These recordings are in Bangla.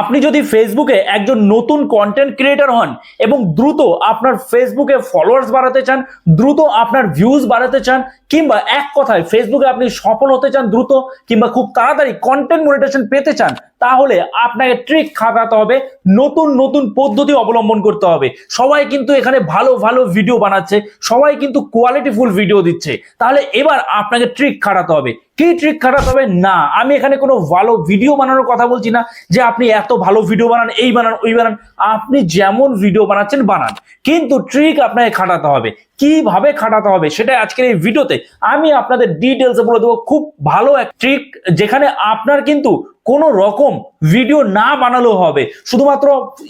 আপনি যদি ফেসবুকে একজন নতুন কন্টেন্ট ক্রিয়েটার হন এবং দ্রুত আপনার ফেসবুকে ফলোয়ার্স বাড়াতে চান, দ্রুত আপনার ভিউজ বাড়াতে চান, কিংবা এক কথায় ফেসবুকে আপনি সফল হতে চান দ্রুত, কিংবা খুব তাড়াতাড়ি কন্টেন্ট মনিটেশন পেতে চান তাহলে আপনাকে ট্রিক খাটাতে হবে, নতুন নতুন পদ্ধতি অবলম্বন করতে হবে। সবাই কিন্তু এখানে ভালো ভালো ভিডিও বানাচ্ছে, সবাই কিন্তু কোয়ালিটিফুল ভিডিও দিচ্ছে। তাহলে এবার আপনাকে ট্রিক খাটাতে হবে। কি ট্রিক খাটাতে হবে? না, আমি এখানে কোনো ভালো ভিডিও বানানোর কথা বলছি না, যে আপনি এত ভালো ভিডিও বানান, এই বানান, ওই বানান। আপনি যেমন ভিডিও বানাচ্ছেন, বানান। কিন্তু ট্রিক আপনাকে খাটাতে হবে। কীভাবে খাটাতে হবে সেটা আজকের এই ভিডিওতে আমি আপনাদের ডিটেলসে বলে দেবো। খুব ভালো এক ট্রিক যেখানে আপনার কিন্তু কোনো রকম ভিডিও না বানালেও হবে। শুধুমাত্র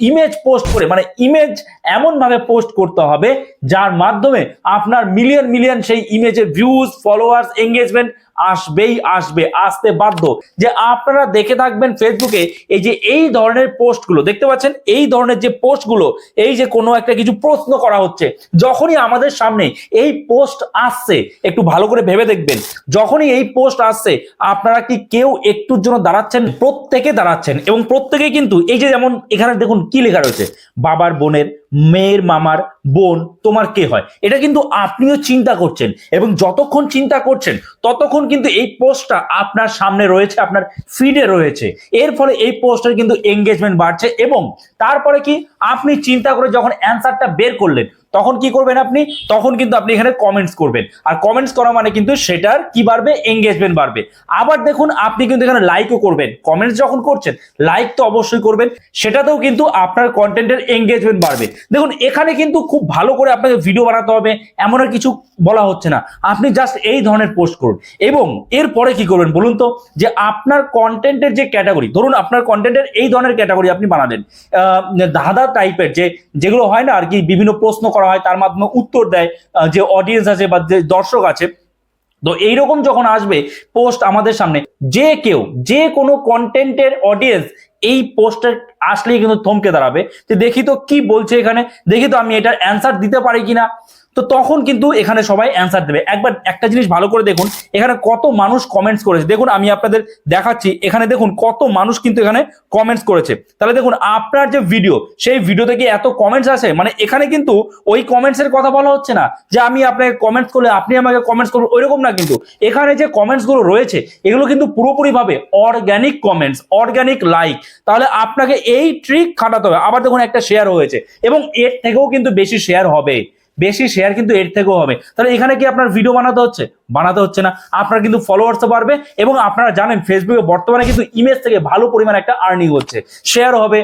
ইমেজ পোস্ট করে মানে ইমেজ এমন ভাবে পোস্ট করতে হবে, যার মাধ্যমে আপনার মিলিয়ন মিলিয়ন সেই ইমেজে ভিউজ ফলোয়ার্স এঙ্গেজমেন্ট আসবেই আসবে, আসতে বাধ্য। যে আপনারা দেখে থাকবেন ফেসবুকে এই যে এই ধরনের পোস্টগুলো, দেখতে পাচ্ছেন? এই ধরনের যে পোস্টগুলো, এই যে কোনো একটা কিছু প্রশ্ন করা হচ্ছে, যখনই আমাদের সামনে এই পোস্ট আসছে, একটু ভালো করে ভেবে দেখবেন। যখনই এই পোস্ট আসছে, আপনারা কি কেউ একটুর জন্য দাঁড়াচ্ছেন? প্রত্যেকে দাঁড়াচ্ছেন। এবং প্রত্যেকে কিন্তু এই যে যেমন এখানে দেখুন কি লেখা রয়েছে? বাবার বোনের মেয়ের মামার বোন তোমার কে হয়? এটা কিন্তু আপনিও চিন্তা করছেন এবং যতক্ষণ চিন্তা করছেন, ততক্ষণ কিন্তু এই পোস্টটা আপনার সামনে রয়েছে, আপনার ফিডে রয়েছে। এর ফলে এই পোস্টের কিন্তু এঙ্গেজমেন্ট বাড়ছে এবং তারপরে কি? আপনি চিন্তা করে যখন অ্যান্সারটা বের করলেন তখন কি করবেন আপনি? তখন কিন্তু আপনি এখানে কমেন্টস করবেন। আর কমেন্টস করা মানে কিন্তু সেটার কি বাড়বে? এঙ্গেজমেন্ট বাড়বে। আবার দেখুন আপনি কিন্তু এখানে লাইকও করবেন। কমেন্টস যখন করছেন লাইক তো অবশ্যই করবেন। সেটাতেও কিন্তু আপনার কন্টেন্টের এঙ্গেজমেন্ট বাড়বে। দেখুন এখানে কিন্তু খুব ভালো করে আপনাকে ভিডিও বানাতে হবে। এমন আর কিছু বলা হচ্ছে না। আপনি জাস্ট এই ধরনের পোস্ট করুন। এবং এরপরে কি করবেন বলুন তো? যে আপনার কন্টেন্টের যে ক্যাটাগরি ধরুন আপনার কন্টেন্টের এই ধরনের ক্যাটাগরি আপনি বানালেন। আহ, ধাঁধা টাইপের যে যেগুলো হয় না আর কি বিভিন্ন প্রশ্ন করা হয়, তার মাধ্যমে উত্তর দেয় যে অডিয়েন্স আছে বা যে দর্শক আছে। তো এইরকম যখন আসবে পোস্ট আমাদের সামনে, যে কেউ, যে কোনো কন্টেন্টের অডিয়েন্স এই পোস্টের আসলেই কিন্তু থমকে দাঁড়াবে। যে দেখি তো কি বলছে এখানে, দেখি তো আমি এটার অ্যান্সার দিতে পারি কিনা। তো তখন কিন্তু এখানে সবাই অ্যান্সার দেবে। একবার একটা জিনিস ভালো করে দেখুন, এখানে কত মানুষ কমেন্টস করেছে। দেখুন, আমি আপনাদের দেখাচ্ছি, এখানে দেখুন কত মানুষ কিন্তু এখানে কমেন্টস করেছে। তাহলে দেখুন, আপনার যে ভিডিও সেই ভিডিও থেকে এত কমেন্টস আছে মানে এখানে কিন্তু ওই কমেন্টস এর কথা বলা হচ্ছে না, যে আমি আপনাকে কমেন্টস করলে আপনি আমাকে কমেন্টস করবেন, ওইরকম না কিন্তু। এখানে যে কমেন্টসগুলো রয়েছে, এগুলো কিন্তু পুরোপুরি ভাবে অর্গানিক কমেন্টস অর্গানিক লাইক তাহলে আপনাকে এই ট্রিক খাটাতে হবে। আবার দেখুন, একটা শেয়ার হয়েছে, এবং এর থেকেও কিন্তু বেশি শেয়ার হবে। বেশি শেয়ার কিন্তু এর থেকেও হবে। তাহলে এখানে কি আপনার ভিডিও বানাতে হচ্ছে? বানাতে হচ্ছে না। আপনার কিন্তু ফলোয়ার্সও বাড়বে এবং আপনারা জানেন ফেসবুকে বর্তমানে কিন্তু ইমেজ থেকে ভালো পরিমাণ একটা আর্নিং হচ্ছে। শেয়ার হবে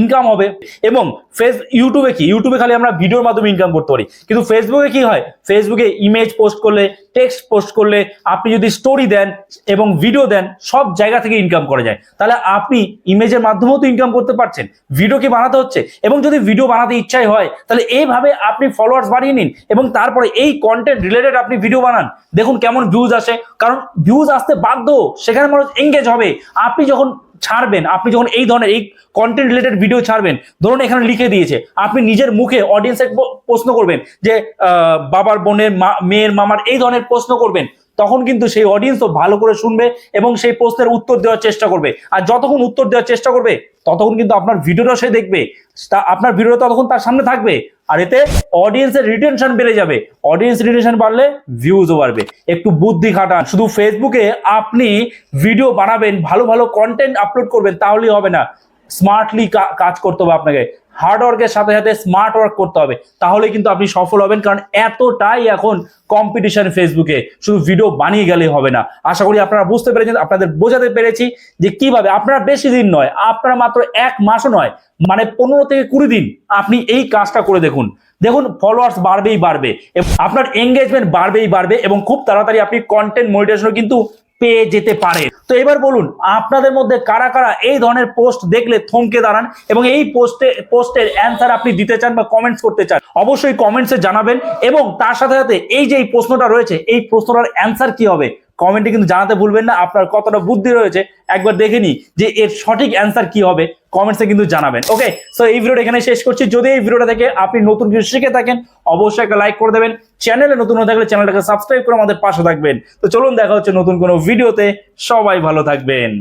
ইনকাম হবে এবং ফেস ইউটিউবে কি? ইউটিউবে খালি আমরা ভিডিওর মাধ্যমে ইনকাম করতে পারি। কিন্তু ফেসবুকে কি হয়? ফেসবুকে ইমেজ পোস্ট করলে টেক্সট পোস্ট করলে, আপনি যদি স্টোরি দেন এবং ভিডিও দেন, সব জায়গা থেকে ইনকাম করা যায়। তাহলে আপনি ইমেজের মাধ্যমেও তো ইনকাম করতে পারছেন। ভিডিও কি বানাতে হচ্ছে? এবং যদি ভিডিও বানাতে ইচ্ছাই হয়, তাহলে এইভাবে আপনি ফলোয়ার্স বাড়িয়ে নিন এবং তারপরে এই কন্টেন্ট রিলেটেড আপনি ভিডিও বানান। দেখুন কেমন ভিউজ আসে। কারণ ভিউজ আসতে বাধ্য, সেখানে মানুষ এঙ্গেজ হবে। আপনি যখন ছাড়বেন, আপনি যখন এই ধরনের এই কন্টেন্ট রিলেটেড ভিডিও ছাড়বেন, ধরুন এখানে লিখে দিয়েছে, আপনি নিজের মুখে অডিয়েন্সের প্রশ্ন করবেন যে বাবার বোনের মেয়ের মামার এই ধরনের প্রশ্ন করবেন। তখন কিন্তু সেই অডিয়েন্সও ভালো করে শুনবে এবং সেই প্রশ্নের উত্তর দেওয়ার চেষ্টা করবে। আর যতক্ষণ উত্তর দেওয়ার চেষ্টা করবে, ততক্ষণ কিন্তু আপনার ভিডিওটা সে দেখবে। আপনার ভিডিও ততক্ষণ তার সামনে থাকবে। আর এতে অডিয়েন্সের রিটেনশন বেড়ে যাবে। অডিয়েন্স রিটেনশন বাড়লে ভিউজও বাড়বে। একটু বুদ্ধি খাটান। শুধু ফেসবুকে আপনি ভিডিও বানাবেন, ভালো ভালো কন্টেন্ট আপলোড করবেন, তাহলেই হবে না। স্মার্টলি কাজ করতে হবে আপনাকে। হার্ড ওয়ার্কের সাথে সাথে স্মার্ট ওয়ার্ক করতে হবে। তাহলে কিন্তু আপনি সফল হবেন, কারণ এতটাই এখন কম্পিটিশন ফেসবুকে শুধু ভিডিও বানিয়ে গেলে হবে না। আশা করি আপনারা বুঝতে পেরেছেন, আপনাদের বোঝাতে পেরেছি যে কীভাবে, আপনারা বেশি দিন নয়, আপনারা মাত্র এক মাসও নয় মানে পনেরো থেকে কুড়ি দিন আপনি এই কাজটা করে দেখুন। দেখুন ফলোয়ার্স বাড়বেই বাড়বে আপনার এঙ্গেজমেন্ট বাড়বেই বাড়বে, এবং খুব তাড়াতাড়ি আপনি কন্টেন্ট মনিটেশনও কিন্তু পেয়ে যেতে পারে। তো এবার বলুন, আপনাদের মধ্যে কারা কারা এই ধরনের পোস্ট দেখলে থমকে দাঁড়ান এবং এই পোস্টে, পোস্টের অ্যান্সার আপনি দিতে চান বা কমেন্টস করতে চান, অবশ্যই কমেন্টসে জানাবেন এবং তার সাথে সাথে এই যে এই প্রশ্নটা রয়েছে, এই প্রশ্নটার অ্যান্সার কি হবে? কমেন্টে কিন্তু জানাতে ভুলবেন না, আপনার কতটা বুদ্ধি রয়েছে, একবার দেখে নি যে এর সঠিক অ্যান্সার কি হবে কমেন্টসে কিন্তু জানাবেন। ওকে সো এই ভিডিওটা এখানে শেষ করছি। যদি এই ভিডিওটা থেকে আপনি নতুন কিছু শিখে থাকেন, অবশ্যই একটা লাইক করে দেবেন। চ্যানেলে নতুন হয়ে থাকলে চ্যানেলটাকে সাবস্ক্রাইব করে আমাদের পাশে থাকবেন। তো চলুন দেখা হচ্ছে নতুন কোনো ভিডিওতে সবাই ভালো থাকবেন।